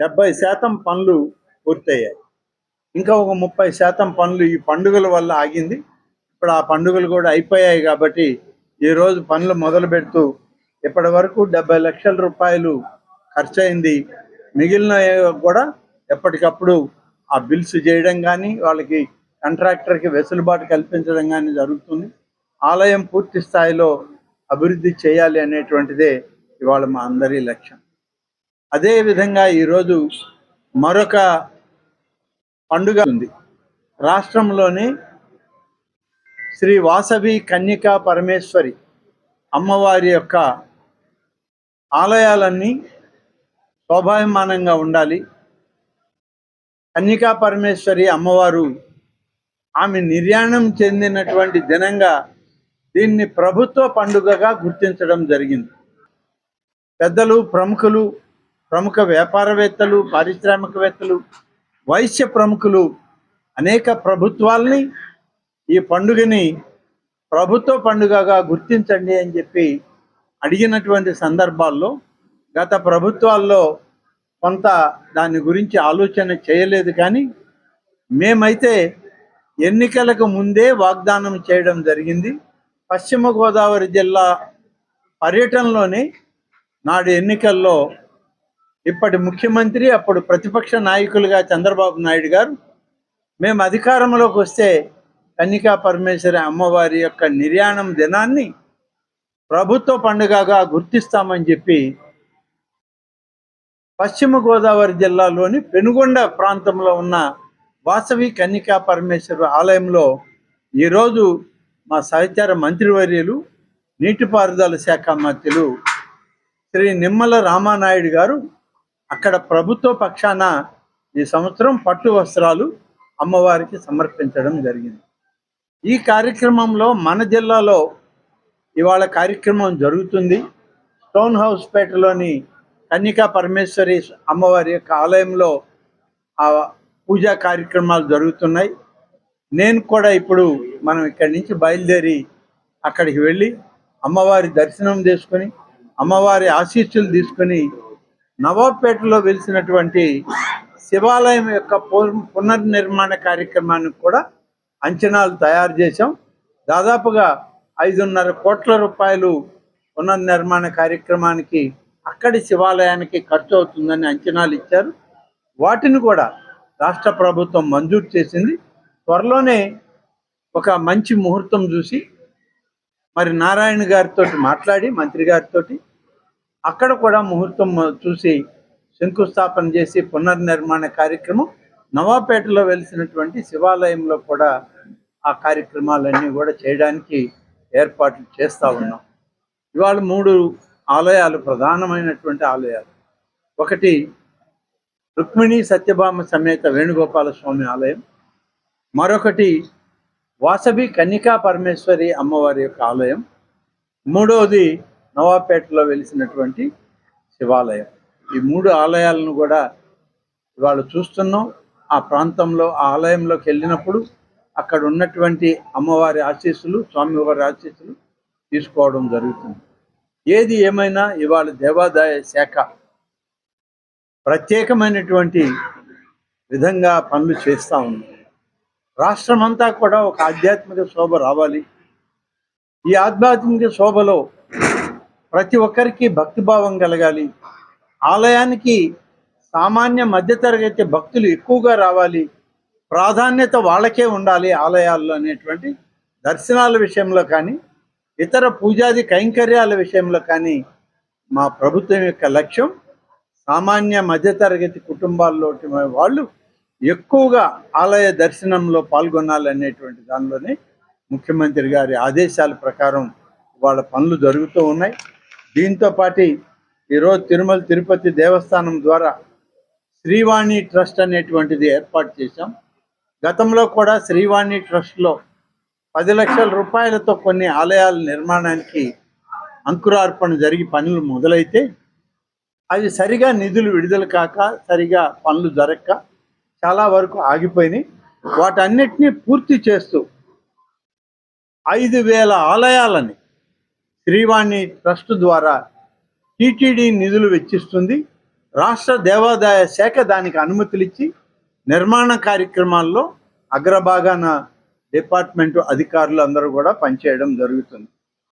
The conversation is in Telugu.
డెబ్బై శాతం పనులు పూర్తయ్యాయి. ఇంకా ఒక ముప్పై శాతం పనులు ఈ పండుగల వల్ల ఆగింది. ఇప్పుడు ఆ పండుగలు కూడా అయిపోయాయి కాబట్టి ఈరోజు పనులు మొదలు పెడుతూ ఇప్పటి వరకు డెబ్బై లక్షల రూపాయలు ఖర్చు అయింది మిగిలిన కూడా ఎప్పటికప్పుడు ఆ బిల్స్ చేయడం కానీ వాళ్ళకి కాంట్రాక్టర్కి వెసులుబాటు కల్పించడం కానీ జరుగుతుంది. ఆలయం పూర్తి స్థాయిలో అభివృద్ధి చేయాలి అనేటువంటిదే ఇవాళ మా అందరి లక్ష్యం. అదే విధంగా ఈరోజు మరొక పండుగ ఉంది. రాష్ట్రంలోని శ్రీ వాసవి కన్యకా పరమేశ్వరి అమ్మవారి యొక్క ఆలయాలన్నీ శోభాయమానంగా ఉండాలి. కన్యకా పరమేశ్వరి అమ్మవారు ఆమె నిర్యాణం చెందినటువంటి దినంగా దీన్ని ప్రభుత్వ పండుగగా గుర్తించడం జరిగింది. పెద్దలు ప్రముఖులు ప్రముఖ వ్యాపారవేత్తలు పారిశ్రామికవేత్తలు వైశ్య ప్రముఖులు అనేక ప్రభుత్వాల్ని ఈ పండుగని ప్రభుత్వ పండుగగా గుర్తించండి అని చెప్పి అడిగినటువంటి సందర్భాల్లో గత ప్రభుత్వాల్లో కొంత దాని గురించి ఆలోచన చేయలేదు కానీ మేమైతే ఎన్నికలకు ముందే వాగ్దానం చేయడం జరిగింది. పశ్చిమ గోదావరి జిల్లా పర్యటనలోనే నాడు ఎన్నికల్లో ఇప్పటి ముఖ్యమంత్రి అప్పుడు ప్రతిపక్ష నాయకులుగా చంద్రబాబు నాయుడు గారు మేము అధికారంలోకి వస్తే కన్నికా పరమేశ్వరి అమ్మవారి యొక్క నిర్యాణం దినాన్ని ప్రభుత్వ పండుగగా గుర్తిస్తామని చెప్పి పశ్చిమ గోదావరి జిల్లాలోని పెనుగొండ ప్రాంతంలో ఉన్న వాసవి కన్నికా పరమేశ్వర ఆలయంలో ఈరోజు మా సహచార మంత్రివర్యులు నీటిపారుదల శాఖ మంత్రులు శ్రీ నిమ్మల రామానాయుడు గారు అక్కడ ప్రభుత్వ పక్షాన ఈ సంవత్సరం పట్టు వస్త్రాలు అమ్మవారికి సమర్పించడం జరిగింది. ఈ కార్యక్రమంలో మన జిల్లాలో ఇవాళ కార్యక్రమం జరుగుతుంది. స్టోన్ హౌస్ పేటలోని కన్యకా పరమేశ్వరి అమ్మవారి యొక్క ఆలయంలో ఆ పూజా కార్యక్రమాలు జరుగుతున్నాయి. నేను కూడా ఇప్పుడు మనం ఇక్కడి నుంచి బయలుదేరి అక్కడికి వెళ్ళి అమ్మవారి దర్శనం చేసుకొని అమ్మవారి ఆశీస్సులు తీసుకొని నవాబ్పేటలో వెలిసినటువంటి శివాలయం యొక్క పునర్నిర్మాణ కార్యక్రమానికి కూడా అంచనాలు తయారు చేశాం. దాదాపుగా ఐదున్నర కోట్ల రూపాయలు పునర్నిర్మాణ కార్యక్రమానికి అక్కడి శివాలయానికి ఖర్చు అవుతుందని అంచనాలు ఇచ్చారు. వాటిని కూడా రాష్ట్ర ప్రభుత్వం మంజూరు చేసింది. త్వరలోనే ఒక మంచి ముహూర్తం చూసి మరి నారాయణ గారితో మాట్లాడి మంత్రి గారితో అక్కడ కూడా ముహూర్తం చూసి శంకుస్థాపన చేసి పునర్నిర్మాణ కార్యక్రమం నవాపేటలో వెలిసినటువంటి శివాలయంలో కూడా ఆ కార్యక్రమాలన్నీ కూడా చేయడానికి ఏర్పాట్లు చేస్తూ ఉన్నాం. ఇవాళ మూడు ఆలయాలు ప్రధానమైనటువంటి ఆలయాలు. ఒకటి రుక్మిణి సత్యభామ సమేత వేణుగోపాల స్వామి ఆలయం. మరొకటి వాసవి కన్నికా పరమేశ్వరి అమ్మవారి యొక్క ఆలయం. మూడవది నవాపేటలో వెలిసినటువంటి శివాలయం. ఈ మూడు ఆలయాలను కూడా ఇవాళ చూస్తున్నాం. ఆ ప్రాంతంలో ఆ ఆలయంలోకి వెళ్ళినప్పుడు అక్కడ ఉన్నటువంటి అమ్మవారి ఆశీస్సులు స్వామివారి ఆశీస్సులు తీసుకోవడం జరుగుతుంది. ఏది ఏమైనా ఇవాళ దేవాదాయ శాఖ ప్రత్యేకమైనటువంటి విధంగా పనులు చేస్తూ ఉంది. రాష్ట్రమంతా కూడా ఒక ఆధ్యాత్మిక శోభ రావాలి. ఈ ఆధ్యాత్మిక శోభలో ప్రతి ఒక్కరికి భక్తిభావం కలగాలి. ఆలయానికి సామాన్య మధ్యతరగతి భక్తులు ఎక్కువగా రావాలి. ప్రాధాన్యత వాళ్ళకే ఉండాలి ఆలయాల్లో అనేటువంటి దర్శనాల విషయంలో కానీ ఇతర పూజాది కైంకర్యాల విషయంలో కానీ మా ప్రభుత్వం యొక్క లక్ష్యం సామాన్య మధ్యతరగతి కుటుంబాల్లో వాళ్ళు ఎక్కువగా ఆలయ దర్శనంలో పాల్గొనాలనేటువంటి దానిలోనే ముఖ్యమంత్రి గారి ఆదేశాల ప్రకారం వాళ్ళ పనులు జరుగుతూ ఉన్నాయి. దీంతో పాటు ఈరోజు తిరుమల తిరుపతి దేవస్థానం ద్వారా శ్రీవాణి ట్రస్ట్ అనేటువంటిది ఏర్పాటు చేశాం. గతంలో కూడా శ్రీవాణి ట్రస్ట్లో పది లక్షల రూపాయలతో కొన్ని ఆలయాల నిర్మాణానికి అంకురార్పణ జరిగి పనులు మొదలైతే అవి సరిగా నిధులు విడుదల కాక సరిగా పనులు జరగక చాలా వరకు ఆగిపోయినాయి. వాటన్నిటినీ పూర్తి చేస్తూ ఐదు వేల ఆలయాలని శ్రీవాణి ట్రస్ట్ ద్వారా టీటీడీ నిధులు వెచ్చిస్తుంది. రాష్ట్ర దేవాదాయ శాఖ దానికి అనుమతులు ఇచ్చి నిర్మాణ కార్యక్రమాల్లో అగ్రభాగాన డిపార్ట్మెంటు అధికారులు అందరూ కూడా పనిచేయడం జరుగుతుంది.